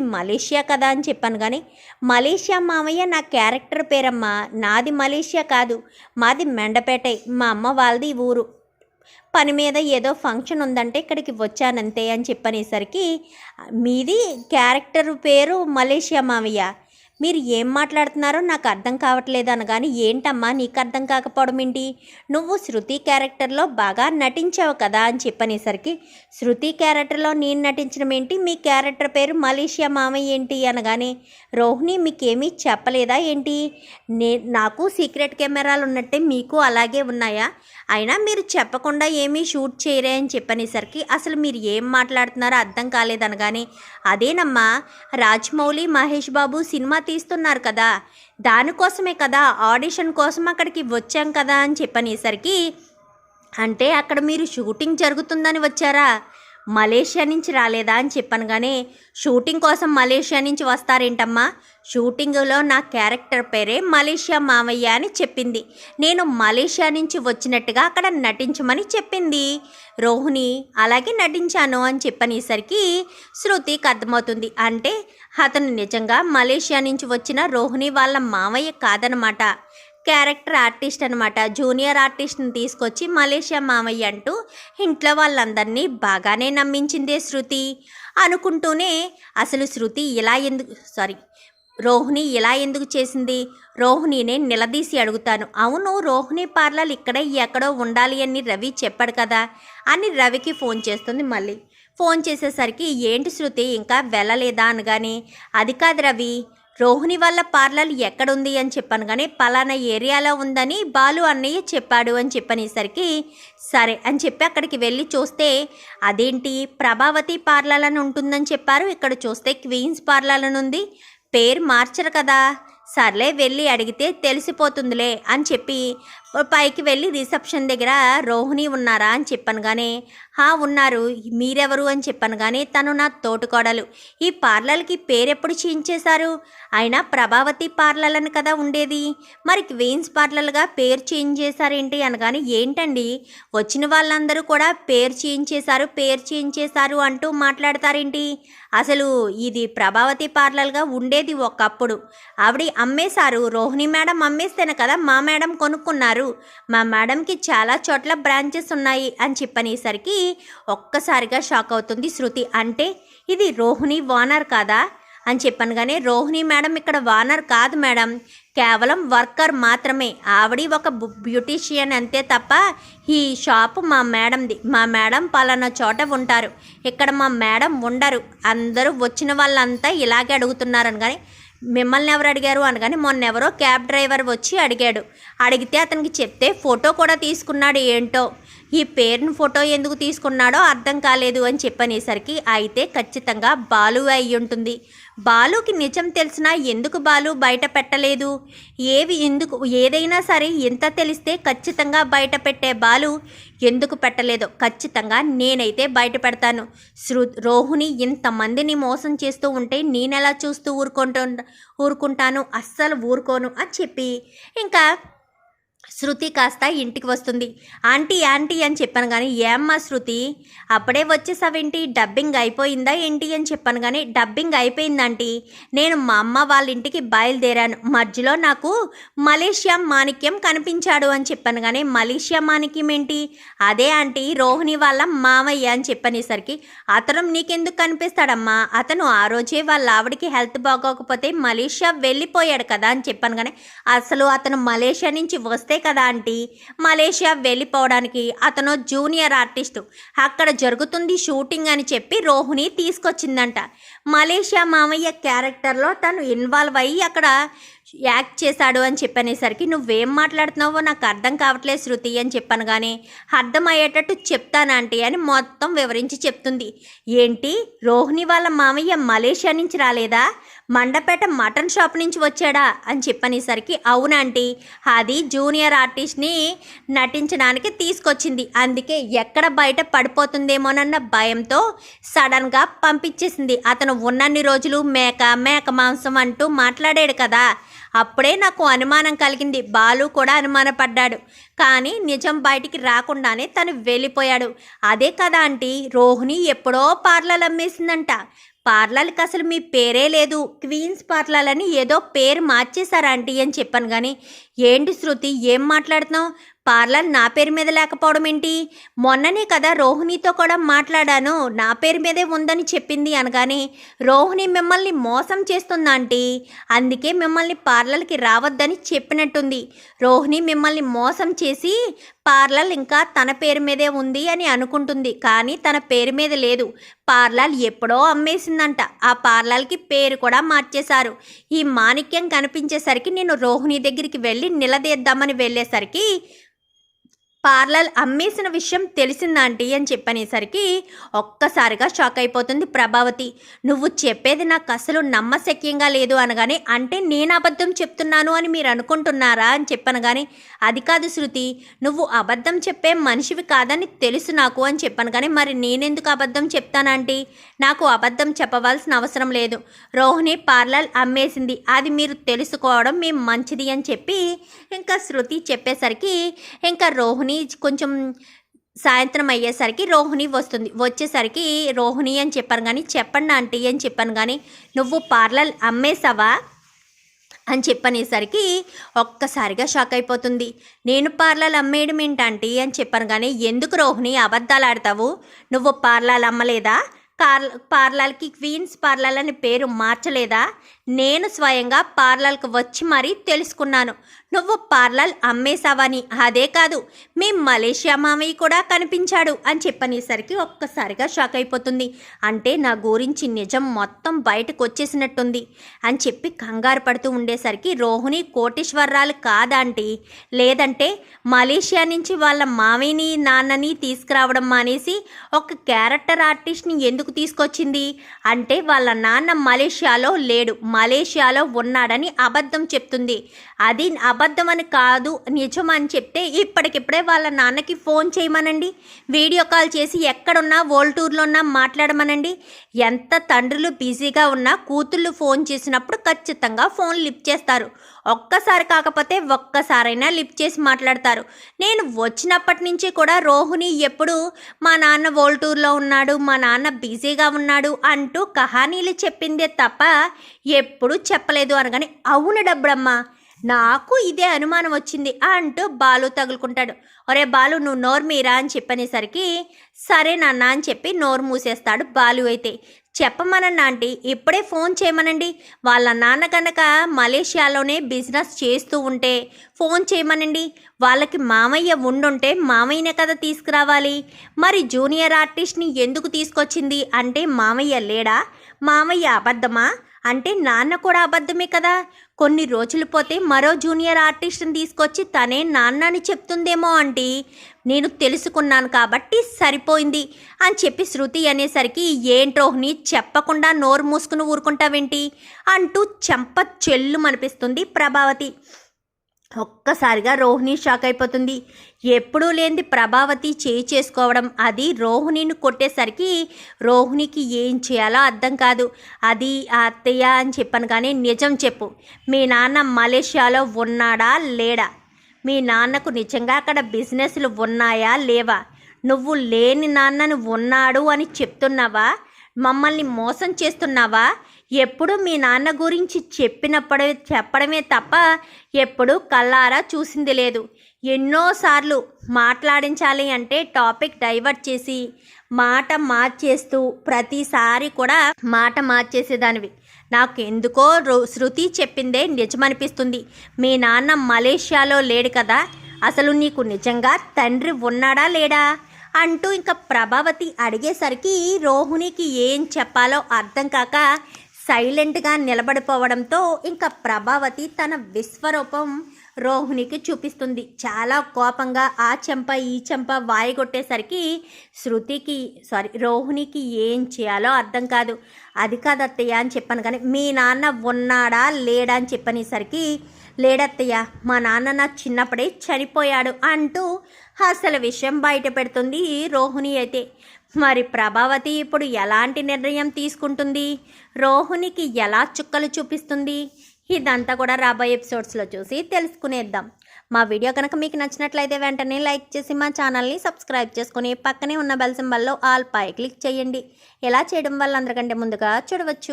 Malaysia కదా అని చెప్పాను కానీ మలేషియా మామయ్య నా క్యారెక్టర్ పేరమ్మా. నాది మలేషియా కాదు. మాది మెండపేట. మా అమ్మ వాళ్ళది ఊరు. పని మీద ఏదో ఫంక్షన్ ఉందంటే ఇక్కడికి వచ్చానంతే అని చెప్పనేసరికి మీది క్యారెక్టర్ పేరు మలేషియా మామయ్య. మీరు ఏం మాట్లాడుతున్నారో నాకు అర్థం కావట్లేదు అనగాని ఏంటమ్మా నీకు అర్థం కాకపోవడం ఏంటి? నువ్వు శృతి క్యారెక్టర్లో బాగా నటించావు కదా అని చెప్పనేసరికి శృతి క్యారెక్టర్లో నేను నటించడం ఏంటి? మీ క్యారెక్టర్ పేరు మలేషియా మామయ్య ఏంటి? అనగానే రోహిణి మీకేమీ చెప్పలేదా ఏంటి? నే నాకు సీక్రెట్ కెమెరాలు ఉన్నట్టే మీకు అలాగే ఉన్నాయా? అయినా మీరు చెప్పకుండా ఏమీ షూట్ చేయరే అని చెప్పనేసరికి అసలు మీరు ఏం మాట్లాడుతున్నారో అర్థం కాలేదనగానే అదేనమ్మా రాజ్మౌళి మహేష్ బాబు సినిమా తీస్తున్నారు కదా. దానికోసమే కదా ఆడిషన్ కోసం అక్కడికి వచ్చాం కదా అని చెప్పనేసరికి అంటే అక్కడ మీరు షూటింగ్ జరుగుతుందని వచ్చారా? మలేషియా నుంచి రాలేదా అని చెప్పాను కానీ షూటింగ్ కోసం మలేషియా నుంచి వస్తారేంటమ్మా? షూటింగ్లో నా క్యారెక్టర్ పేరే మలేషియా మామయ్య అని చెప్పింది. నేను మలేషియా నుంచి వచ్చినట్టుగా అక్కడ నటించమని చెప్పింది. రోహిణి అలాగే నటించాను అని చెప్పనేసరికి శృతికి అర్థమవుతుంది అంటే అతను నిజంగా మలేషియా నుంచి వచ్చిన రోహిణి వాళ్ళ మామయ్య కాదనమాట. క్యారెక్టర్ ఆర్టిస్ట్ అనమాట జూనియర్ ఆర్టిస్ట్ని తీసుకొచ్చి మలేషియా మామయ్య అంటూ ఇంట్లో వాళ్ళందరినీ బాగానే నమ్మించిందే శృతి. అనుకుంటూనే అసలు శృతి ఇలా ఎందుకు సారీ రోహిణి ఇలా ఎందుకు చేసింది? రోహిణినే నిలదీసి అడుగుతాను. అవును రోహిణి పార్లర్ ఇక్కడే ఎక్కడో ఉండాలి అని రవి చెప్పాడు కదా? అని రవికి ఫోన్ చేస్తుంది మళ్ళీ. ఫోన్ చేసేసరికి ఏంటి శృతి ఇంకా వెళ్ళలేదా అనగానే అది కాదు రవి రోహిణి వాళ్ళ పార్లర్ ఎక్కడుంది అని చెప్పాను కానీ పలానా ఏరియాలో ఉందని బాలు అన్నయ్య చెప్పాడు అని చెప్పనేసరికి సరే అని చెప్పి అక్కడికి వెళ్ళి చూస్తే అదేంటి ప్రభావతి పార్లర్ అని ఉంటుందని చెప్పారు. ఇక్కడ చూస్తే క్వీన్స్ పార్లర్ అని ఉంది. పేరు మార్చరు కదా. సర్లే వెళ్ళి అడిగితే తెలిసిపోతుందిలే అని చెప్పి పైకి వెళ్ళి రిసెప్షన్ దగ్గర రోహిణి ఉన్నారా అని చెప్పాను కానీ హా ఉన్నారు. మీరెవరు? అని చెప్పాను కానీ తను నా తోటికోడలు. ఈ పార్లర్కి పేరెప్పుడు చేయించేశారు? అయినా ప్రభావతి పార్లర్ అని కదా ఉండేది? మరి క్వీన్స్ పార్లర్గా పేరు చేంజ్ చేశారేంటి అనగానే ఏంటండి? వచ్చిన వాళ్ళందరూ కూడా పేరు చేంజ్ చేశారు పేరు చేంజ్ చేశారు అంటూ మాట్లాడతారేంటి? అసలు ఇది ప్రభావతి పార్లర్గా ఉండేది ఒకప్పుడు. ఆవిడ అమ్మేశారు. రోహిణి మేడం అమ్మేస్తేనే కదా మా మేడం కొనుక్కున్నారు. మా మేడంకి చాలా చోట్ల బ్రాంచెస్ ఉన్నాయి అని చెప్పనేసరికి ఒక్కసారిగా షాక్ అవుతుంది శృతి. అంటే ఇది రోహిణి వానర్ కాదా? అని చెప్పాను కానీ రోహిణి మేడం ఇక్కడ వానర్ కాదు మేడం. కేవలం వర్కర్ మాత్రమే. ఆవిడ ఒక బ్యూటీషియన్ అంతే తప్ప ఈ షాప్ మా మేడంది. మా మేడం పలానా చోట ఉంటారు. ఇక్కడ మా మేడం ఉండరు. అందరూ వచ్చిన వాళ్ళంతా ఇలాగే అడుగుతున్నారని కానీ మిమ్మల్ని ఎవరు అడిగారు అనగానే మొన్న ఎవరో క్యాబ్ డ్రైవర్ వచ్చి అడిగాడు. అడిగితే అతనికి చెప్తే ఫోటో కూడా తీసుకున్నాడు ఏంటో. ఈ పేరును ఫోటో ఎందుకు తీసుకున్నాడో అర్థం కాలేదు అని చెప్పనేసరికి అయితే ఖచ్చితంగా బాలు అయి ఉంటుంది. బాలుకి నిజం తెలిసినా ఎందుకు బాలు బయట పెట్టలేదు? ఏవి ఎందుకు ఏదైనా సరే ఎంత తెలిస్తే ఖచ్చితంగా బయట పెట్టే బాలు ఎందుకు పెట్టలేదో ఖచ్చితంగా నేనైతే బయట పెడతాను. శృ రోహుని ఇంతమందిని మోసం చేస్తూ ఉంటే నేనెలా చూస్తూ ఊరుకుంటు ఊరుకుంటాను? అస్సలు ఊరుకోను అని చెప్పి ఇంకా శృతి కాస్త ఇంటికి వస్తుంది. ఆంటీ ఆంటీ అని చెప్పాను కానీ ఏమ్మా శృతి అప్పుడే వచ్చేసావేంటి? డబ్బింగ్ అయిపోయిందా ఏంటి? అని చెప్పాను కానీ డబ్బింగ్ అయిపోయిందంటీ నేను మా అమ్మ వాళ్ళ ఇంటికి బయలుదేరాను. మధ్యలో నాకు మలేషియా మాణిక్యం కనిపించాడు అని చెప్పాను కానీ మలేషియా మాణిక్యం ఏంటి? అదే ఆంటీ రోహిణి వాళ్ళ మామయ్య అని చెప్పనేసరికి అతను నీకెందుకు కనిపిస్తాడమ్మా? అతను ఆ రోజే వాళ్ళ ఆవిడకి హెల్త్ బాగోకపోతే మలేషియా వెళ్ళిపోయాడు కదా అని చెప్పాను కానీ అసలు అతను మలేషియా నుంచి వస్తే కదా ఆంటీ? మలేషియా వెళ్ళిపోవడానికి అతను జూనియర్ ఆర్టిస్టు. అక్కడ జరుగుతుంది షూటింగ్ అని చెప్పి రోహిణి తీసుకొచ్చిందంట. మలేషియా మామయ్య క్యారెక్టర్లో తను ఇన్వాల్వ్ అయ్యి అక్కడ యాక్ట్ చేశాడు అని చెప్పనేసరికి నువ్వేం మాట్లాడుతున్నావో నాకు అర్థం కావట్లేదు శృతి అని చెప్పాను కానీ అర్థమయ్యేటట్టు చెప్తాను ఆంటీ అని మొత్తం వివరించి చెప్తుంది. ఏంటి? రోహిణి వాళ్ళ మామయ్య మలేషియా నుంచి రాలేదా? మండపేట మటన్ షాప్ నుంచి వచ్చాడా అని చెప్పనేసరికి అవునంటీ అది జూనియర్ ఆర్టిస్ట్ని నటించడానికి తీసుకొచ్చింది. అందుకే ఎక్కడ బయట పడిపోతుందేమోనన్న భయంతో సడన్గా పంపించేసింది. అతను ఉన్నన్ని రోజులు మేక మేక మాంసం అంటూ మాట్లాడాడు కదా. అప్పుడే నాకు అనుమానం కలిగింది. బాలు కూడా అనుమానపడ్డాడు. కానీ నిజం బయటికి రాకుండానే తను వెళ్ళిపోయాడు. అదే కదా ఆంటీ రోహిణి ఎప్పుడో పార్లలు అమ్మేసిందంట. పార్లర్కి అసలు మీ పేరే లేదు. క్వీన్స్ పార్లర్ అని ఏదో పేరు మార్చేశారు ఆంటీ అని చెప్పాను కానీ ఏంటి శృతి? ఏం మాట్లాడుతున్నావు? పార్లర్ నా పేరు మీద లేకపోవడం ఏంటి? మొన్ననే కదా రోహిణితో కూడా మాట్లాడాను. నా పేరు మీదే ఉందని చెప్పింది అనగానే రోహిణి మిమ్మల్ని మోసం చేస్తుందా ఆంటీ? అందుకే మిమ్మల్ని పార్లర్కి రావద్దని చెప్పినట్టుంది. రోహిణి మిమ్మల్ని మోసం చేసి పార్లర్ ఇంకా తన పేరు మీదే ఉంది అని అనుకుంటుంది. కానీ తన పేరు మీద లేదు. పార్లర్ ఎప్పుడో అమ్మేసిందంట. ఆ పార్లర్కి పేరు కూడా మార్చేశారు. ఈ మాణిక్యం కనిపించేసరికి నేను రోహిణి దగ్గరికి వెళ్ళి నిలదీద్దామని వెళ్ళేసరికి పార్లర్ అమ్మేసిన విషయం తెలిసిందాంటీ అని చెప్పనేసరికి ఒక్కసారిగా షాక్ అయిపోతుంది ప్రభావతి. నువ్వు చెప్పేది నాకు అసలు నమ్మశక్యంగా లేదు అనగానే అంటే నేను అబద్ధం చెప్తున్నాను అని మీరు అనుకుంటున్నారా అని చెప్పాను కానీ అది కాదు శృతి నువ్వు అబద్ధం చెప్పే మనిషివి కాదని తెలుసు నాకు అని చెప్పాను కానీ మరి నేనెందుకు అబద్ధం చెప్తానంటీ నాకు అబద్ధం చెప్పవలసిన అవసరం లేదు. రోహిణి పార్లర్ అమ్మేసింది అది మీరు తెలుసుకోవడం మేము మంచిది అని చెప్పి ఇంకా శృతి చెప్పేసరికి ఇంకా రోహిణి కొంచెం సాయంత్రం అయ్యేసరికి రోహిణి వస్తుంది. వచ్చేసరికి రోహిణి అని చెప్పాను కానీ చెప్పండి ఆంటీ అని చెప్పాను కానీ నువ్వు పార్లర్ అమ్మేసావా అని చెప్పనేసరికి ఒక్కసారిగా షాక్ అయిపోతుంది. నేను పార్లర్ అమ్మేయడం ఏంటంటే అని చెప్పాను కానీ ఎందుకు రోహిణి అబద్ధాలు ఆడతావు? నువ్వు పార్లర్ అమ్మలేదా? కార్ పార్లర్కి క్వీన్స్ పార్లర్ అని పేరు మార్చలేదా? నేను స్వయంగా పార్లర్కి వచ్చి మరీ తెలుసుకున్నాను. నువ్వు పార్లర్ అమ్మేశావని. అదే కాదు మీ మలేషియా మామయ్య కూడా కనిపించాడు అని చెప్పనేసరికి ఒక్కసారిగా షాక్ అయిపోతుంది. అంటే నా గురించి నిజం మొత్తం బయటకు వచ్చేసినట్టుంది అని చెప్పి కంగారు పడుతూ ఉండేసరికి రోహిణి కోటేశ్వరరాలు కాదంటీ. లేదంటే మలేషియా నుంచి వాళ్ళ మామయ్యని నాన్నని తీసుకురావడం మానేసి ఒక క్యారెక్టర్ ఆర్టిస్ట్ని ఎందుకు తీసుకొచ్చింది? అంటే వాళ్ళ నాన్న మలేషియాలో లేడు. మలేషియాలో ఉన్నాడని అబద్ధం చెప్తుంది. అది అబద్ధం అని కాదు నిజం అని చెప్తే ఇప్పటికిప్పుడే వాళ్ళ నాన్నకి ఫోన్ చేయమనండి. వీడియో కాల్ చేసి ఎక్కడున్నా ఓల్టూర్లో ఉన్నా మాట్లాడమనండి. ఎంత తండ్రులు బిజీగా ఉన్నా కూతుళ్ళు ఫోన్ చేసినప్పుడు ఖచ్చితంగా ఫోన్ లిఫ్ట్ చేస్తారు. ఒక్కసారి కాకపోతే ఒక్కసారైనా లిఫ్ట్ చేసి మాట్లాడతారు. నేను వచ్చినప్పటి నుంచి కూడా రోహిణి ఎప్పుడు మా నాన్న వోల్టూర్లో ఉన్నాడు మా నాన్న బిజీగా ఉన్నాడు అంటూ కహానీలు చెప్పిందే తప్ప ఎప్పుడు చెప్పలేదు అనగానే అవును డబ్బుడమ్మా నాకు ఇదే అనుమానం వచ్చింది అంటూ బాలు తగులుకుంటాడు. ఒరే బాలు నువ్వు నోరు మీరా అని చెప్పనేసరికి సరే నాన్న అని చెప్పి నోరు మూసేస్తాడు బాలు అయితే. చెప్పమనండి ఆంటీ ఇప్పుడే ఫోన్ చేయమనండి. వాళ్ళ నాన్న కనుక మలేషియాలోనే బిజినెస్ చేస్తూ ఉంటే ఫోన్ చేయమనండి. వాళ్ళకి మామయ్య ఉండుంటే మామయ్యనే కదా తీసుకురావాలి. మరి జూనియర్ ఆర్టిస్ట్ని ఎందుకు తీసుకొచ్చింది? అంటే మామయ్య లేడా? మామయ్య అబద్ధమా? అంటే నాన్న కూడా అబద్ధమే కదా? కొన్ని రోజులు పోతే మరో జూనియర్ ఆర్టిస్ట్ని తీసుకొచ్చి తనే నాన్న అని చెప్తుందేమో ఆంటీ. నేను తెలుసుకున్నాను కాబట్టి సరిపోయింది అని చెప్పి శృతి అనేసరికి ఏంట్రోహిణి చెప్పకుండా నోరు మూసుకుని ఊరుకుంటావేంటి? అంటూ చెంప చెల్లు అనిపిస్తుంది ప్రభావతి. ఒక్కసారిగా రోహిణి షాక్ అయిపోతుంది. ఎప్పుడూ లేనిది ప్రభావతి చేయి చేసుకోవడం. అది రోహిణిని కొట్టేసరికి రోహిణికి ఏం చేయాలో అర్థం కాదు. అది అత్తయ్య అని చెప్పాను కానీ నిజం చెప్పు. మీ నాన్న మలేషియాలో ఉన్నాడా? లేడా? మీ నాన్నకు నిజంగా అక్కడ బిజినెస్లు ఉన్నాయా? లేవా? నువ్వు లేని నాన్నను ఉన్నాడు అని చెప్తున్నావా? మమ్మల్ని మోసం చేస్తున్నావా? ఎప్పుడు మీ నాన్న గురించి చెప్పినప్పుడు చెప్పడమే తప్ప ఎప్పుడు కళ్ళారా చూసింది లేదు. ఎన్నోసార్లు మాట్లాడించాలి అంటే టాపిక్ డైవర్ట్ చేసి మాట మార్చేస్తూ ప్రతిసారి కూడా మాట మార్చేసేదానివి. నాకు ఎందుకో శృతి చెప్పిందే నిజమనిపిస్తుంది. మీ నాన్న మలేషియాలో లేడు కదా? అసలు నీకు నిజంగా తండ్రి ఉన్నాడా లేడా? అంటూ ఇంకా ప్రభావతి అడిగేసరికి రోహిణికి ఏం చెప్పాలో అర్థం కాక సైలెంట్గా నిలబడిపోవడంతో ఇంకా ప్రభావతి తన విశ్వరూపం రోహిణికి చూపిస్తుంది. చాలా కోపంగా ఆ చెంప ఈ చెంప వాయిగొట్టేసరికి శృతికి సారీ రోహిణికి ఏం చేయాలో అర్థం కాదు. అది కాదు అత్తయ్య అని చెప్పాను కానీ మీ నాన్న ఉన్నాడా లేడా అని చెప్పనేసరికి లేడత్తయ్య మా నాన్న నా చిన్నప్పుడే చనిపోయాడు అంటూ అసలు విషయం బయట పెడుతుంది రోహిణి అయితే. మరి ప్రభావతి ఇప్పుడు ఎలాంటి నిర్ణయం తీసుకుంటుంది? రోహిణికి ఎలా చుక్కలు చూపిస్తుంది? ఇదంతా కూడా రాబోయే ఎపిసోడ్స్లో చూసి తెలుసుకునేద్దాం. మా వీడియో కనుక మీకు నచ్చినట్లయితే వెంటనే లైక్ చేసి మా ఛానల్ని సబ్స్క్రైబ్ చేసుకుని పక్కనే ఉన్న బెల్ సింబల్లో ఆల్ పై క్లిక్ చేయండి. ఇలా చేయడం వల్ల అందరికంటే ముందుగా చూడవచ్చు.